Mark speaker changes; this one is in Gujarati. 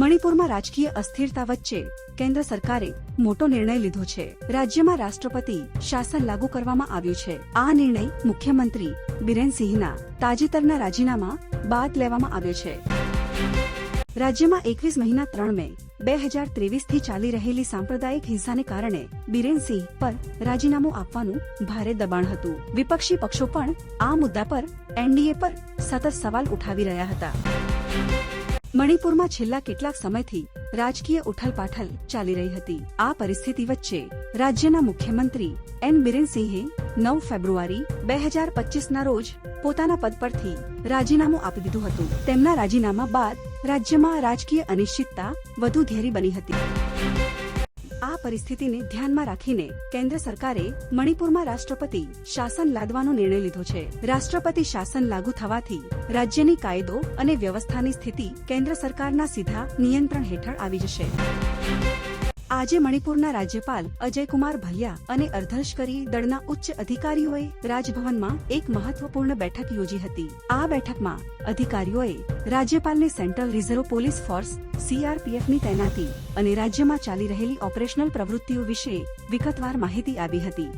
Speaker 1: મણિપુરમાં રાજકીય અસ્થિરતા વચ્ચે કેન્દ્ર સરકારે મોટો નિર્ણય લીધો છે. રાજ્યમાં રાષ્ટ્રપતિ શાસન લાગુ કરવામાં આવ્યું છે. આ નિર્ણય મુખ્યમંત્રી બિરેન સિંહના તાજેતરના રાજીનામા બાદ લેવામાં આવ્યો છે. રાજ્યમાં એકવીસ મહિના ત્રણ મે બે હજાર ત્રેવીસથી ચાલી રહેલી સાંપ્રદાયિક હિંસાને કારણે બિરેન સિંહ પર રાજીનામું આપવાનું ભારે દબાણ હતું. વિપક્ષી પક્ષો પણ આ મુદ્દા પર એનડીએ પર સતત સવાલ ઉઠાવી રહ્યા હતા. મણિપુરમાં છેલ્લા કેટલાક સમયથી રાજકીય ઉથલપાથલ ચાલી રહી હતી. આ પરિસ્થિતિ વચ્ચે રાજ્યના મુખ્યમંત્રી એન બિરેન સિંહે નવ ફેબ્રુઆરી બે હજાર પચીસના રોજ પોતાના પદ પરથી રાજીનામું આપી દીધું હતું. તેમના રાજીનામા બાદ રાજ્યમાં રાજકીય અનિશ્ચિતતા વધુ ઘેરી બની હતી. આ પરિસ્થિતિને ધ્યાનમાં રાખીને કેન્દ્ર સરકારે મણિપુરમાં રાષ્ટ્રપતિ શાસન લાદવાનો નિર્ણય લીધો છે. રાષ્ટ્રપતિ શાસન લાગુ થવાથી રાજ્યની કાયદો અને વ્યવસ્થાની સ્થિતિ કેન્દ્ર સરકારના સીધા નિયંત્રણ હેઠળ આવી જશે. આજે મણિપુરના રાજ્યપાલ અજયકુમાર ભલ્યા અને અર્ધલશ્કરી દળના ઉચ્ચ અધિકારીઓએ રાજભવનમાં એક મહત્વપૂર્ણ બેઠક યોજી હતી. આ બેઠકમાં અધિકારીઓએ રાજ્યપાલને સેન્ટ્રલ રિઝર્વ પોલીસ ફોર્સ, સીઆરપીએફની તૈનાતી અને રાજ્યમાં ચાલી રહેલી ઓપરેશનલ પ્રવૃત્તિઓ વિશે વિગતવાર માહિતી આપી હતી.